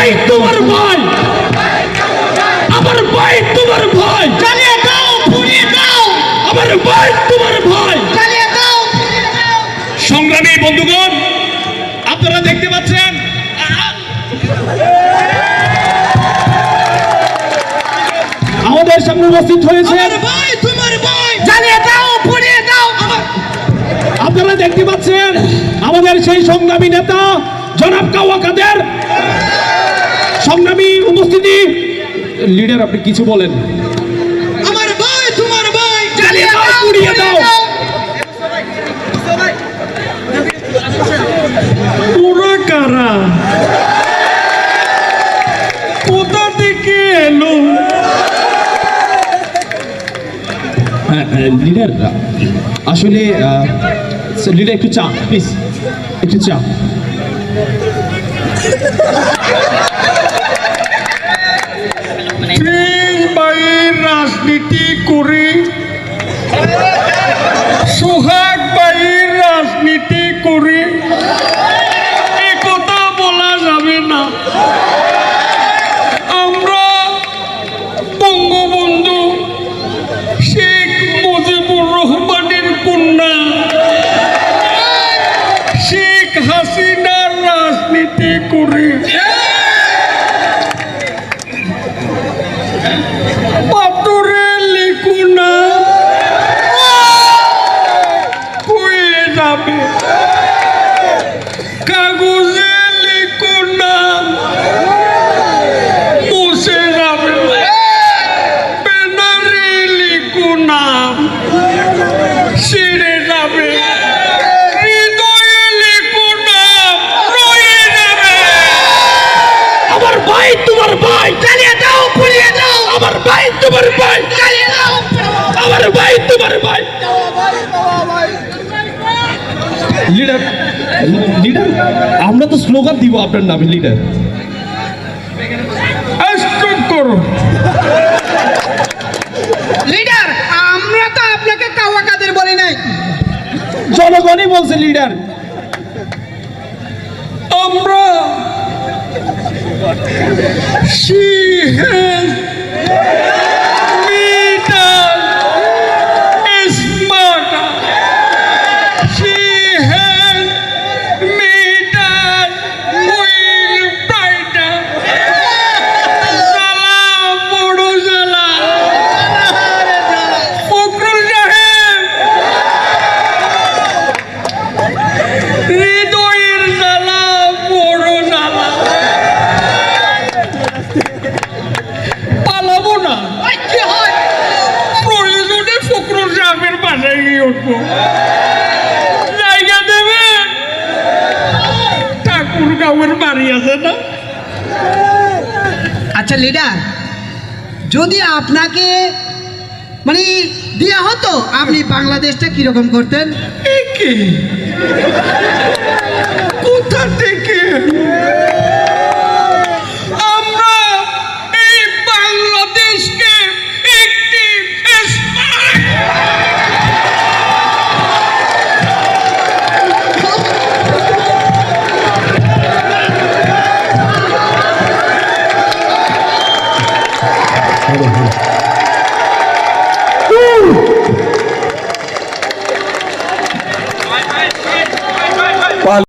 ভাই তোমার ভাই আমার ভাই তোমার ভাই। চালিয়ে দাও পুড়িয়ে দাও। আমার ভাই তোমার ভাই। চালিয়ে দাও সংগ্রামী বন্ধুগণ আপনারা দেখতে পাচ্ছেন? আমাদের সামনে উপস্থিত হয়েছে। চালিয়ে দাও পুড়িয়ে দাও। আপনারা দেখতে পাচ্ছেন আমাদের সেই সংগ্রামী নেতা জনাব কাওয়া কাদের সংগ্রামী উপস্থিতি। লিডার আপনি কিছু বলেন। আমার ভাই তোমার ভাই চালিয়ে দাও, পুড়িয়ে দাও। ওরা কারা? কোথা থেকে এলো? লিডার আসলে লিডার একটু চা প্লিজ একটু চা। সোহাগ বাইয়ের রাজনীতি করে একথা বলা যাবে না। আমরা বঙ্গবন্ধু শেখ মুজিবুর লিখুনা মুছে যাবে ব্যানারে লিখুনা ছিঁড়ে যাবে হৃদয়ে রয়ে যাবে আমার ভাই তোমার ভাই। চালিয়ে দাও পুড়িয়ে দাও। আমার ভাই তোমার ভাই। লিডার লিডার আমরা তো স্লোগান দিব আপনার নামে লিডার করো লিডার আমরা তো আপনাকে কাওয়া কাদের বলি নাই? জনগণই বলছে লিডার আমরা বাড়ি আছে না? আচ্ছা লিডার যদি আপনাকে মানে দেওয়া হতো আপনি বাংলাদেশটা কীরকম করতেন?